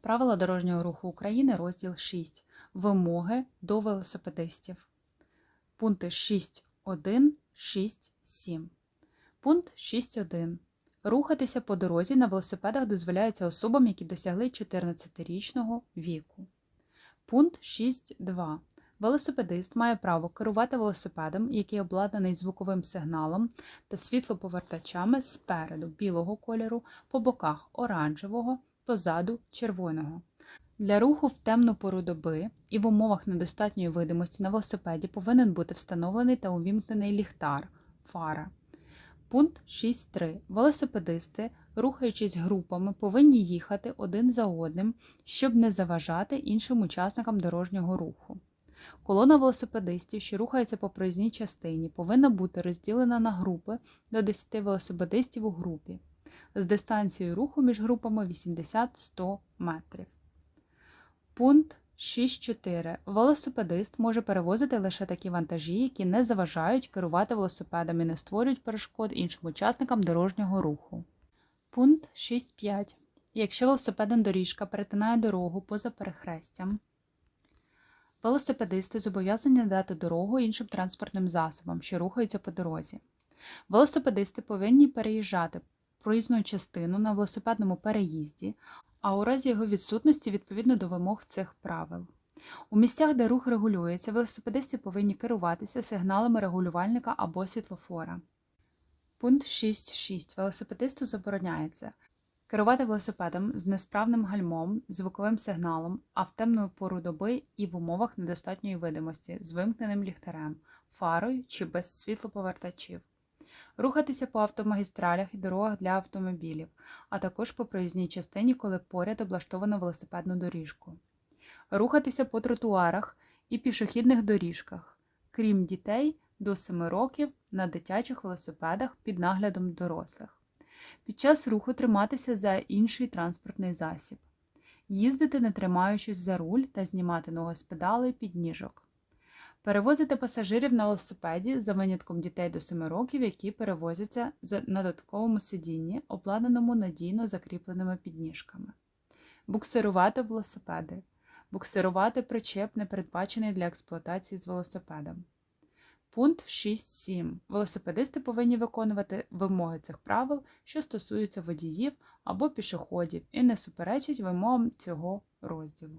Правила дорожнього руху України, розділ 6. Вимоги до велосипедистів. Пункти 6.1, 6.7. Пункт 6.1. Рухатися по дорозі на велосипедах дозволяється особам, які досягли 14-річного віку. Пункт 6.2. Велосипедист має право керувати велосипедом, який обладнаний звуковим сигналом та світлоповертачами спереду білого кольору, по боках оранжевого, позаду червоного. Для руху в темну пору доби і в умовах недостатньої видимості на велосипеді повинен бути встановлений та увімкнений ліхтар фара. Пункт 6.3. Велосипедисти, рухаючись групами, повинні їхати один за одним, щоб не заважати іншим учасникам дорожнього руху. Колона велосипедистів, що рухається по проїзній частині, повинна бути розділена на групи до 10 велосипедистів у групі з дистанцією руху між групами 80-100 метрів. Пункт 6.4. Велосипедист може перевозити лише такі вантажі, які не заважають керувати велосипедом і не створюють перешкод іншим учасникам дорожнього руху. Пункт 6.5. Якщо велосипедна доріжка перетинає дорогу поза перехрестям, велосипедисти зобов'язані дати дорогу іншим транспортним засобам, що рухаються по дорозі. Велосипедисти повинні переїжджати проїзну частину на велосипедному переїзді, а у разі його відсутності відповідно до вимог цих правил. У місцях, де рух регулюється, велосипедисти повинні керуватися сигналами регулювальника або світлофора. Пункт 6.6. Велосипедисту забороняється керувати велосипедом з несправним гальмом, звуковим сигналом, а в темну пору доби і в умовах недостатньої видимості з вимкненим ліхтарем, фарою чи без світлоповертачів рухатися по автомагістралях і дорогах для автомобілів, а також по проїзній частині, коли поряд облаштовано велосипедну доріжку, рухатися по тротуарах і пішохідних доріжках, крім дітей до 7 років на дитячих велосипедах під наглядом дорослих, під час руху триматися за інший транспортний засіб, їздити не тримаючись за руль та знімати ноги з педалей під ніжок. Перевозити пасажирів на велосипеді за винятком дітей до 7 років, які перевозяться на додатковому сидінні, обладнаному надійно закріпленими підніжками. Буксирувати велосипеди. Буксирувати причеп, не передбачений для експлуатації з велосипедом. Пункт 6.7. Велосипедисти повинні виконувати вимоги цих правил, що стосуються водіїв або пішоходів, і не суперечать вимогам цього розділу.